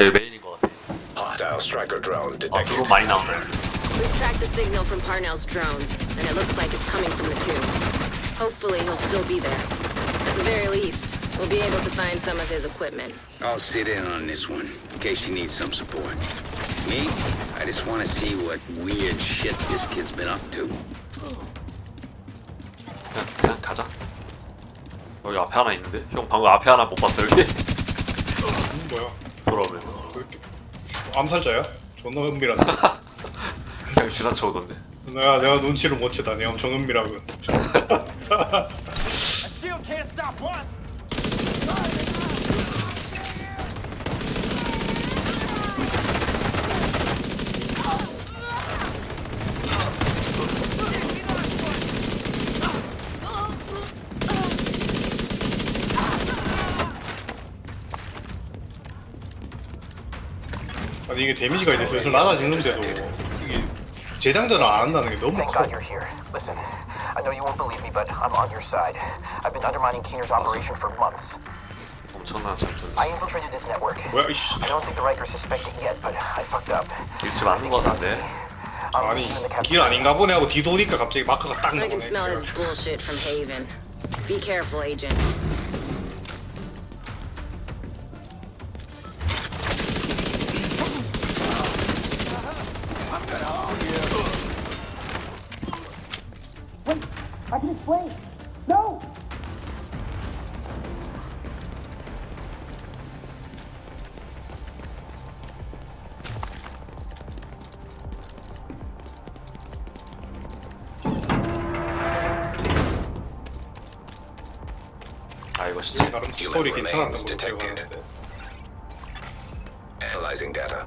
여기 메인인 것 같아. Hostile striker drone 아 detected. 드론 많이 나오네. We've tracked the signal from Parnell's drone, and it looks like it's coming from the tube. Hopefully, he'll still be there. At the very least, we'll be able to find some of his equipment. I'll sit in on this one, in case you need some support. Me? I just want to see what weird shit this kid's been up to. 그냥, 그냥 가자. 여기 앞에 하나 있는데? 형 방금 앞에 하나 못 봤어 여기? 뭐야? 돌아오면서. 왜 이렇게 암살자야? 존나 은밀하다. 그냥 지나쳐 오던데. 내가 내가 눈치를 못 채다니 엄청 은밀하군. shield can't stop us! 아니 이게 데미지가 이제 슬슬 낮아지는데도 이게 재장전을 안 한다는 게 너무 Thank 커. God you're here. Listen, I know you won't believe me, but I'm on your side. I've been undermining Keener's operation for months. 엄청난 장전. I infiltrated his network. 뭐야 이씨. I don't think the Rikers suspect it yet, but I fucked up. 길집 맞는 것 같은데. I'm 아니 leaving the 길 아닌가 보네 하고 뒤도니까 갑자기 마크가 딱 I can 나오네. smell his bullshit from Haven. Be careful, Agent. Cody can talk detected. Analyzing data.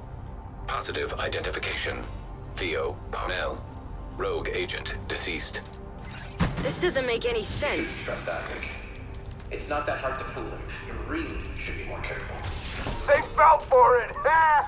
Positive identification. Theo Parnell. Rogue agent deceased. This doesn't make any sense. Trust that. It's not that hard to fool them. You really should be more careful. They fell for it!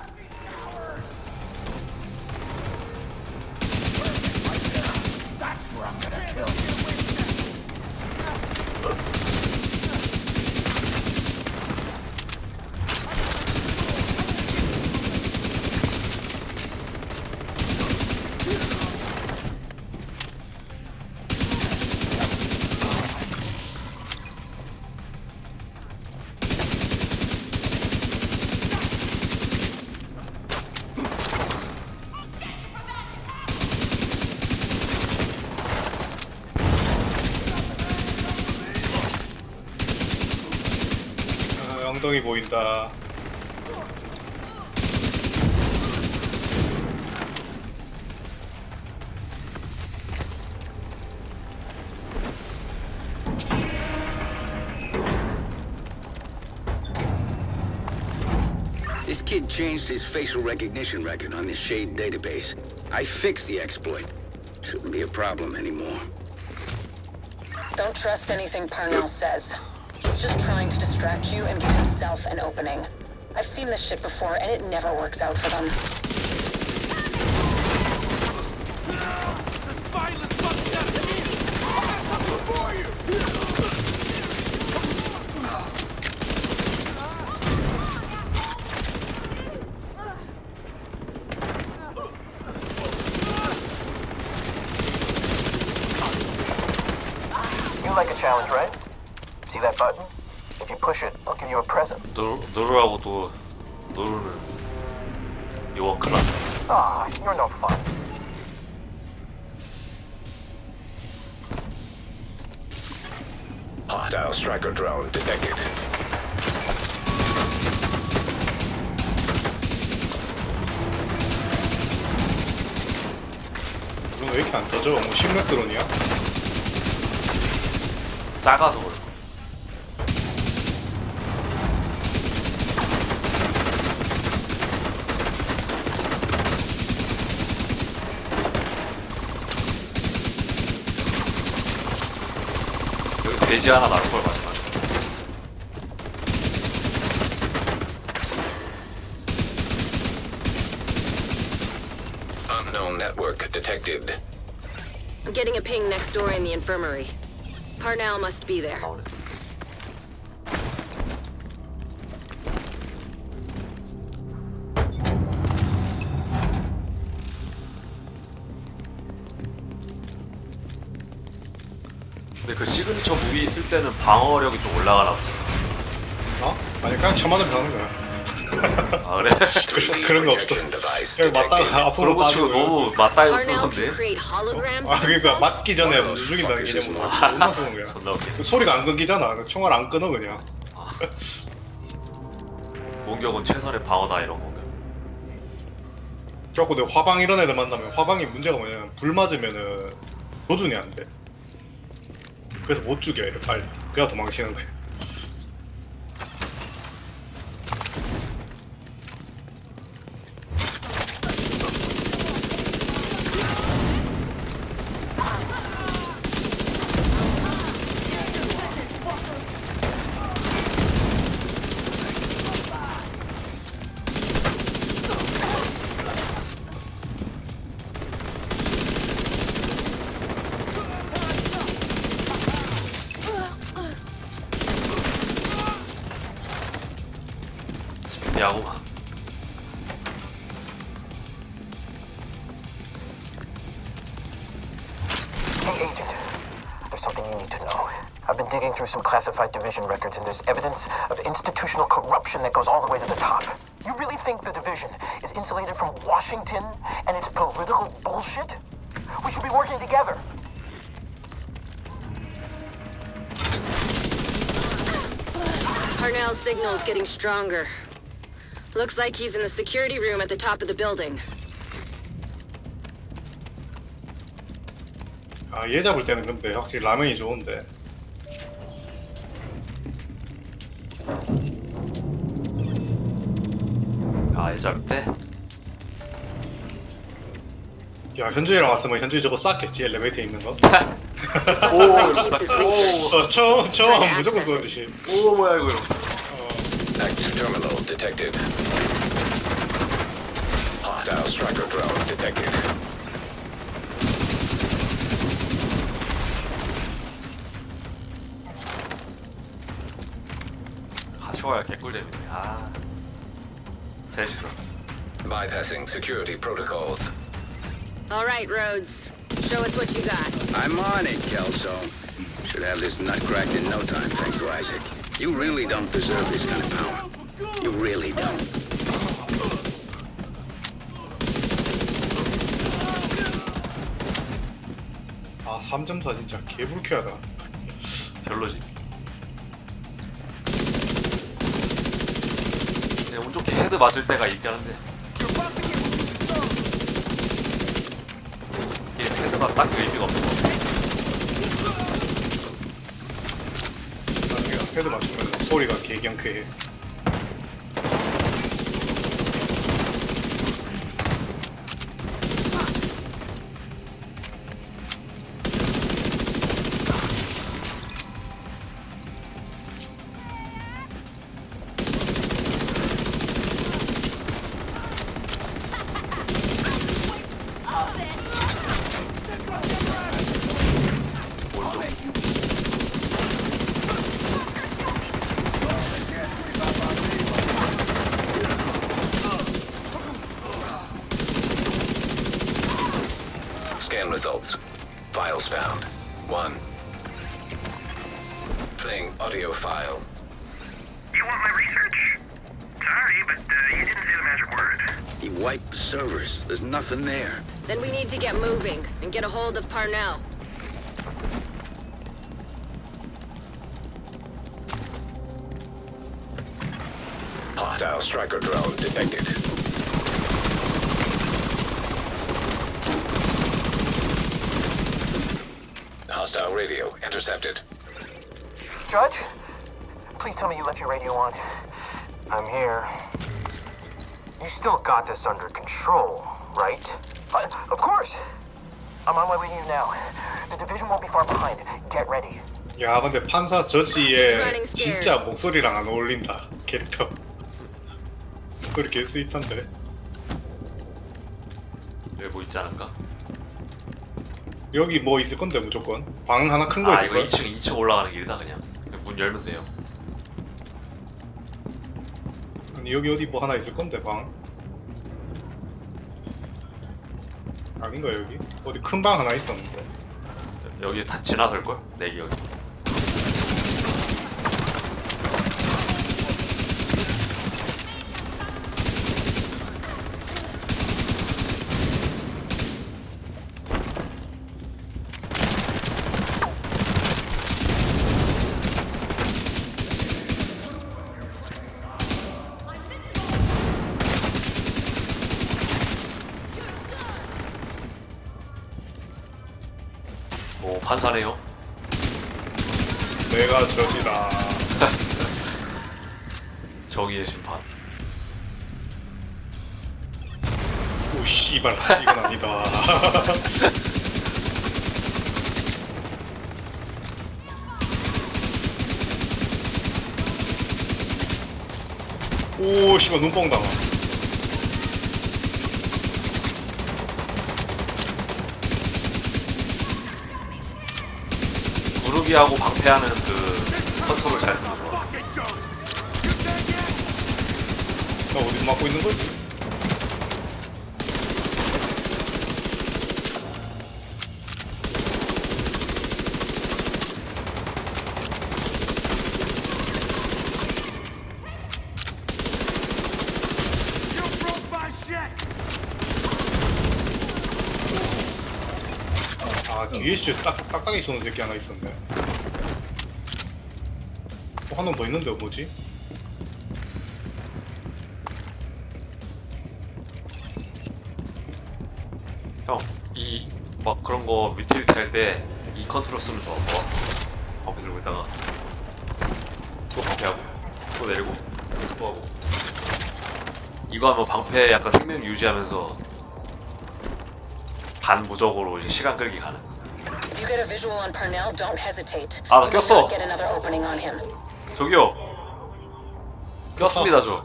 아, 엉덩이 보인다. This kid changed his facial recognition record on the Shade database. I fixed the exploit. Shouldn't be a problem anymore. Don't trust anything Parnell says. Just trying to distract you and give himself an opening. I've seen this shit before, and it never works out for them. You like a challenge, right? See that button? Present. 누르, 누르라고 또 누르는 클라스. Ah, you're no fun. Hostile striker drone detected. 그럼 왜 이렇게 안 터져? 뭐 식물 드론이야? 작아서 그래. 돼지 하나 나올 걸 마지막에. Unknown network detected. I'm getting a ping next door in the infirmary. Parnell must be there. 나오네. 때는 방어력이 좀 올라가나 보지. 어? 아니 그냥 쳐맞으면 사는 거야 아 그래? 3D 그런 거 없어 그냥 맞다가. 앞으로 거 치고 빠지고 너무 맞다이도 can 뜨던데. create holograms. 아 그러니까? 맞기 전에 죽인다는 개념으로 존나 쏘는 거야 존나 웃겨. 그 소리가 안 끊기잖아 그 총알 안 끊어 그냥 공격은 최선의 방어다 이런 거. 그래갖고 내가 화방 이런 애들 만나면 화방이 문제가 뭐냐면 불 맞으면은 조준이 안 돼 그래서 못 죽여 얘를 빨리. 그래야 도망치는 거야 through some classified division records, and there's evidence of institutional corruption that goes all the way to the top. You really think the division is insulated from Washington and its political bullshit? We should be working together. Parnell's signal is getting stronger. Looks like he's in the security room at the top of the building. 아 얘 잡을 때는 근데 확실히 라면이 좋은데 아 때? 야 현준이랑 왔으면 현준이 저거 쌌겠지 엘리베이터에 있는 거? Research. 어 처음 처음 하면 무조건 쏘지 오 뭐야 이거. Active terminal detected. Hostile striker drone detected. 하시와야 개꿀잼이네. 아. 셋이서. Bypassing security protocols. All right, Rhodes. Show us what you got. I'm on it, Kelso. Should have this nut cracked in no time, thanks to Isaac. You really don't deserve this kind of power. You really don't. 아 3.4 진짜 개불쾌하다 별로지. 헤드 맞을 때가 있긴 한데 이게 헤드가 딱 의미가 없는 거 같아. 나중에 헤드 맞추면 소리가 개경쾌해 wiped the servers. There's nothing there. Then we need to get moving and get a hold of Parnell. Hostile striker drone detected. Hostile radio intercepted. Judge? Please tell me you left your radio on. I'm here. You still got this under control, right? Uh, of course! I'm on my way to you now. The division won't be far behind. Get ready. 야 근데 판사 저지의. 진짜 목소리랑 안 어울린다 캐릭터 목소리 개 스윗한데 여기 뭐 있지 않을까? 여기 뭐 있을 건데 무조건 방 하나 큰 거 아 있을 이거 거야 2층 2층 올라가는 길이다 그냥 문 열면 돼요 아니 여기 어디 뭐 하나 있을 건데 방 아닌가 여기 어디 큰 방 하나 있었는데 여기 다 지나설 걸? 내 기억에. 오 판사네요. 내가 저기다. 정의의 심판. 오 씨발 이건 아니다. 오 씨발 눈뽕 당함. 구르기하고 방패하는 그 컨트롤 잘 쓰면 좋아. 나 어디 맞고 있는 거지? 아 뒤에 씨 딱, 딱딱이 쏘는 새끼 하나 있었네. 어, 한놈더 있는데 뭐지? 형, 이 막 그런 거 위태위태 할때 이 컨트롤 쓰면 좋아. 뭐 방패 들고 있다가 또 방패하고 또 내리고 또 하고 이거 하면 방패 약간 생명 유지하면서 반무적으로 이제 시간 끌기 가능. If you get a visual on Parnell, don't hesitate. 아, 나 You may 꼈어. not get another opening on him. 저기요. 꼈습니다 저.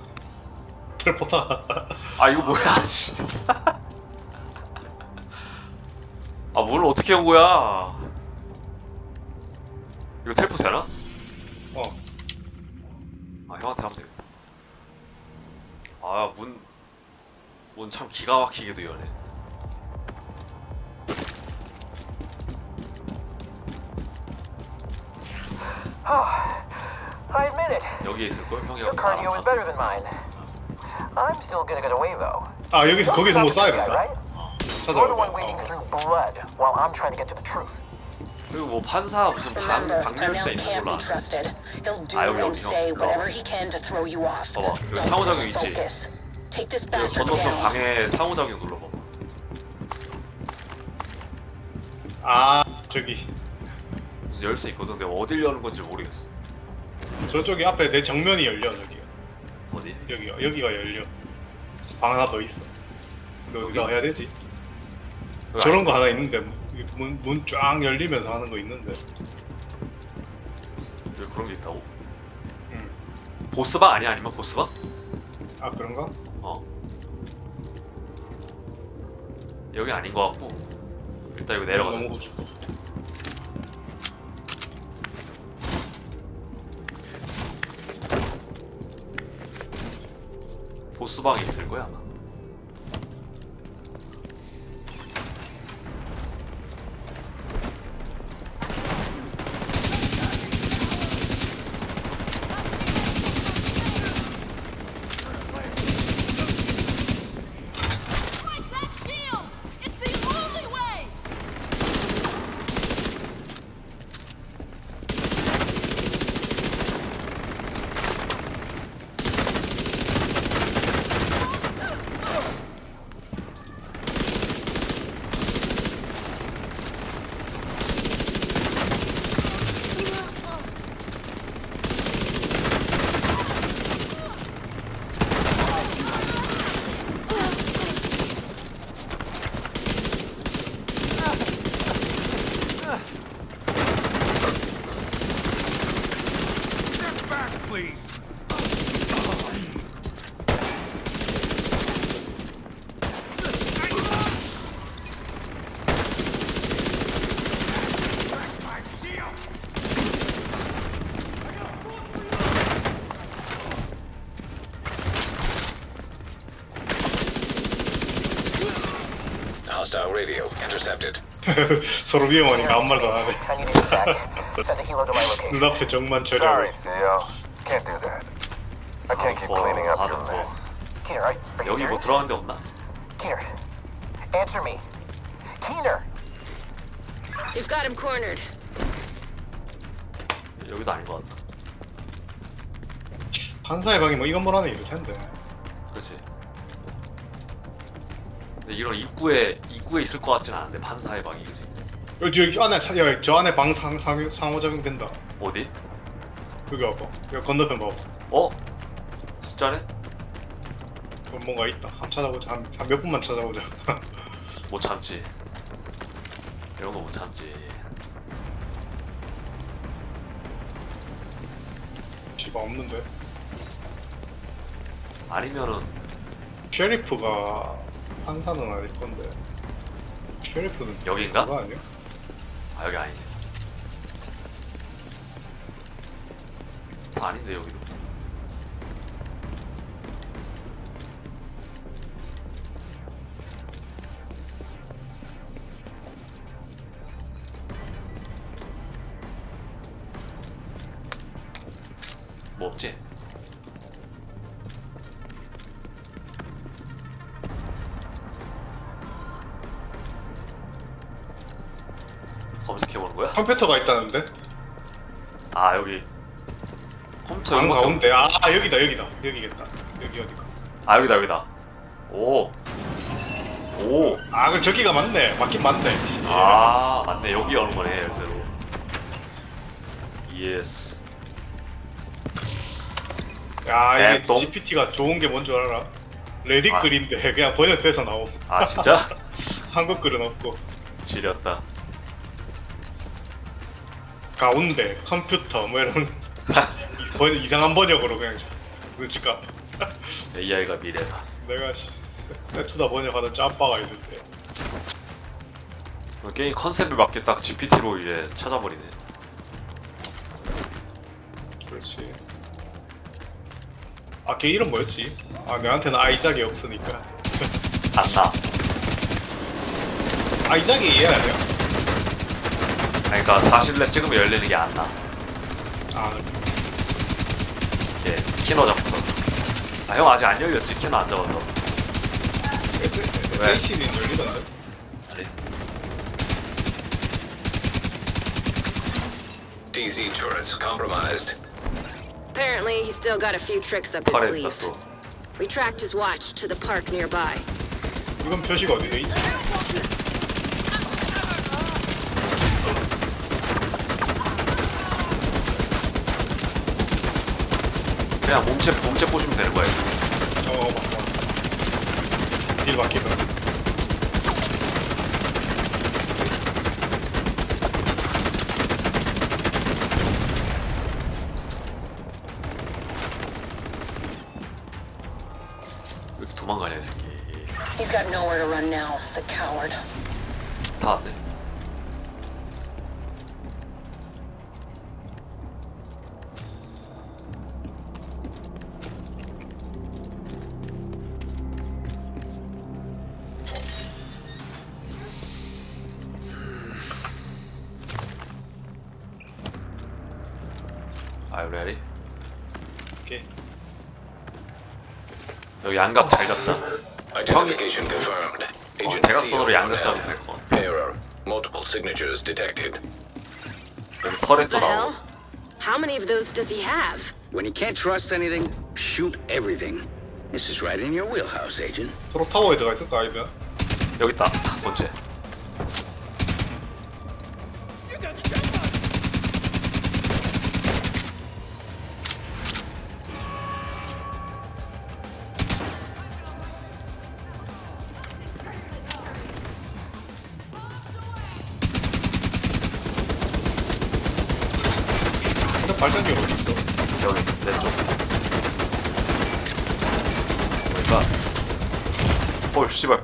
텔포타. 아 이거 뭐야? 씨. 아 문을 어떻게 연 거야? 이거 텔포 되나? 어. 아 형한테 하면 되겠다. 아문 문 참 기가 막히게도 admit it. 여기에 있을 걸 형이 Your cardio is better than mine. I'm still gonna get away though. 아 여기서 거기서 못 쏴야 Guy, 된다. right? You're the 찾아봐. one wading 어. through blood while I'm trying to get to the truth. 그리고 뭐 판사 무슨 방 Remember, 방열사 있는 can't 걸로 be 아네. trusted. He'll do 아, 여기, and 여기, 형. say 일로 whatever 와봐. he can to throw you off. 봐봐, 여기 상호작용 있지? focus. Take this 이거 bastard 건너편 down. 방에 상호작용 눌러봐. 아 저기 열쇠 있거든. 내가 어딜 여는 건지 모르겠어. 저쪽이 앞에 내 정면이 열려 저기. 어디? 여기가 여기가 열려. 방 하나 더 있어. 근데 어디가 해야 되지? 저런 거 하나 있는데 문 문 쫙 열리면서 하는 거 있는데. 여기 그런 게 있다고? 음. 보스방 아니야? 아니면 보스방? 아 그런가? 어. 여기 아닌 것 같고 일단 여기 내려가자. 너무 후주. 보스방에 있을 거야 아마. Hostile radio intercepted. 서로 위험하니까 아무 말도 안 하네. Need you back. Send a helo to my location. 눈앞에 적만 처리하고 Sorry, 있어. Theo. Can't do that. I can't keep Hardcore, cleaning up your hardcore. mess. Keener, are, are you 여기 뭐 serious? 들어간 데 없나? Keener, answer me. Keener! You've got him cornered. 여기도 아닌 것 같다. 판사의 방이 뭐 이건 뭐라는 있을 텐데. 그렇지. 근데 이런 입구에 입구에 있을 것 같진 않은데 판사의 방이 그지? 여기, 여기 안에 사- 야, 저 안에 방 상, 상, 상호 적용된다. 어디? 여기 와봐. 여기 건너편 봐봐. 어? 진짜네? 어, 뭔가 있다. 한번 찾아보자. 한, 한몇 분만 찾아보자. 못 참지. 이런 거 못 참지. 집 없는데. 아니면은 쉐리프가 판사는 아닐 건데. 쉐리프는 여긴가? 그거 아니야? 아 여기 아니네. 다 아닌데 여기도. 검색해보는 거야? 컴퓨터가 있다는데? 아 여기 컴퓨터 방 여기밖에 가운데. 아, 아, 여기다, 여기다. 여기겠다. 여기 어디가. 아 여기다 여기다 오 오. 아, 그 저기가 맞네. 맞긴 맞네. 아 맞네 여기 여는 거네 열쇠로 예스 야, 이게 네, 똥. GPT가 좋은 게 뭔 줄 알아? 레딧 아. 글인데 그냥 번역돼서 나오. 아 진짜? 한국 글은 없고. 지렸다 가운데, 컴퓨터, 뭐 이런 이- 번, 이상한 번역으로 그냥 눈치까. AI가 미래다 내가 씨, 세- 세투다 번역하던 짬바가 있는데. 게임 컨셉에 맞게 딱 GPT로 이제 찾아버리네 그렇지. 아, 걔 이름 뭐였지? 아, 내한테는 아이작이 없으니까. 안 나 아이작이 이해 아니야? 그러니까 40렙 찍으면 열리는 게 안 나 아, 이게 키너 잡고서 아 형 아직 안 열렸지 키너 안 잡아서 SNC는 열리던데? 아니 DZ turrets compromised. Apparently, he's still got a few tricks up his sleeve. 또 We tracked his watch to the park nearby. 이건 표시가 어디 돼 있지? 그냥 몸체 몸체 부시면 되는 거야 어, 맞다. 길 바뀌다. 왜 이렇게 도망가냐 이 새끼 He's got nowhere to run now, the coward. Are you ready? 오케이. 여기 양각 잘 잡자 Identification confirmed. 어, Agent 대각선으로 Theo 양각 잡으면 Cornell. 될것 같아 Error. Multiple signatures detected. 여기 털에 또 The hell? 나오고 How many of those does he have? When you can't trust anything, shoot everything. This is right in your wheelhouse, Agent. 서로 타워에 들어가 있을까, 아니면? 여기 있다 번째 발전기 어디 있어? 여기 내쪽. 여기가 헐 씨발.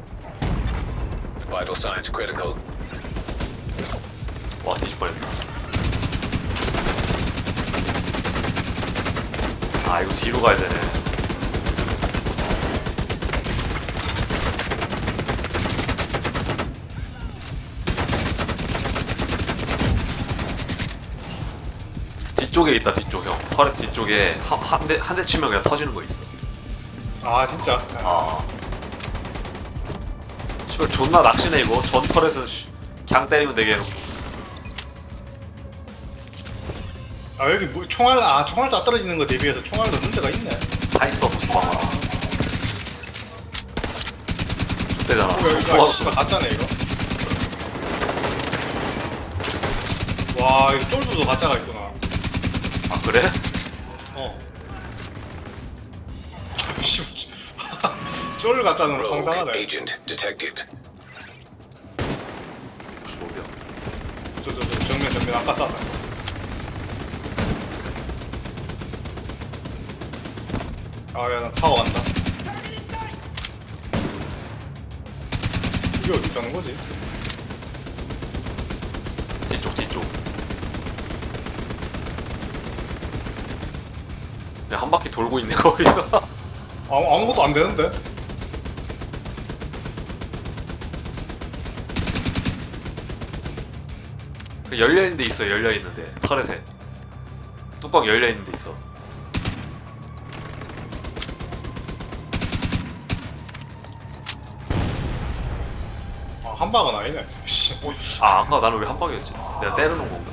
Vital signs critical. 와 뻔했다 아 이거 뒤로 가야 되네 뒤쪽에 있다 뒤쪽 형 터렛 뒤쪽에 한 대 한 대 치면 그냥 터지는 거 있어. 아 진짜? 아. 씨발 존나 낚시네 이거. 전 털에서 씨, 그냥 때리면 되게 해놓고. 아 여기 뭐 총알 아 총알 다 떨어지는 거 대비해서 총알 넣는 데가 있네. 다 있어 보스방아 좋대잖아. 어, 이거 씨발 가짜네 이거. 와 이거 쫄도도 가짜가 있구나. 아 그래? 어 씨발 쫄 Rogue 황당하네 agent detected. 무슨 놈이야 저저 저 정면 정면 아까 쐈다 아야 나 타고 간다 이게 어디 있다는 거지? 뒤쪽 뒤쪽 그냥 한 바퀴 돌고 있네 거기가 아무, 아무것도 안 되는데? 그 열려있는 데 있어 열려있는 데 털에세 뚜껑 열려있는 데 있어 아, 한 방은 아니네. 씨. 아 아까 나는 왜 한 방이었지? 내가 때려놓은 건가?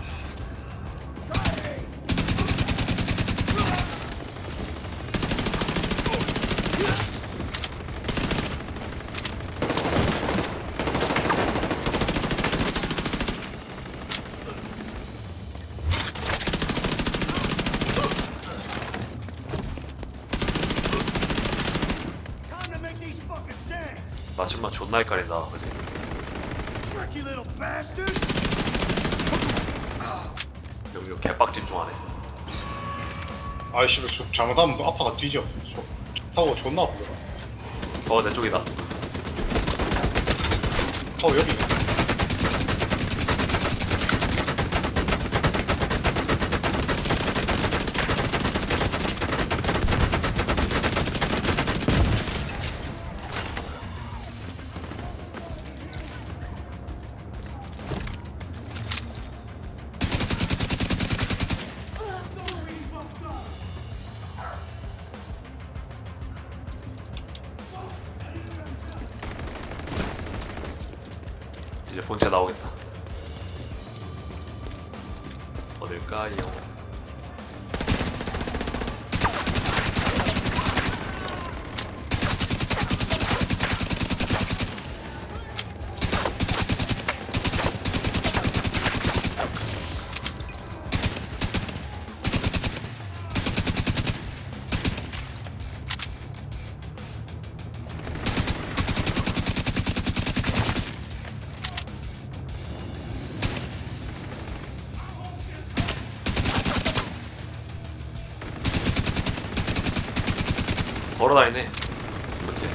마침마 존나 헷갈린다 그지? 여기 개빡 집중하네 아이씨, 저 잘못하면 아파가 뒤져. 저, 타고 존나 아프더라. 어내 쪽이다 타고 여기. 본체 나오겠다 어딜까요? 걸어다니네 그렇지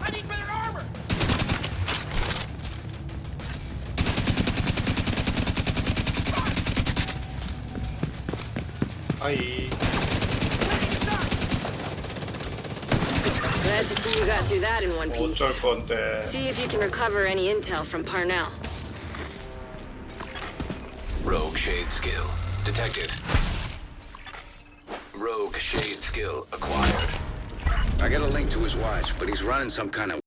I need better armor! 아이. Glad to see you got through that in one piece. 어쩔 건데. See if you can recover any intel from Parnell. Rogue shade skill detected. Rogue shade skill acquired. I got a link to his watch, but he's running some kind of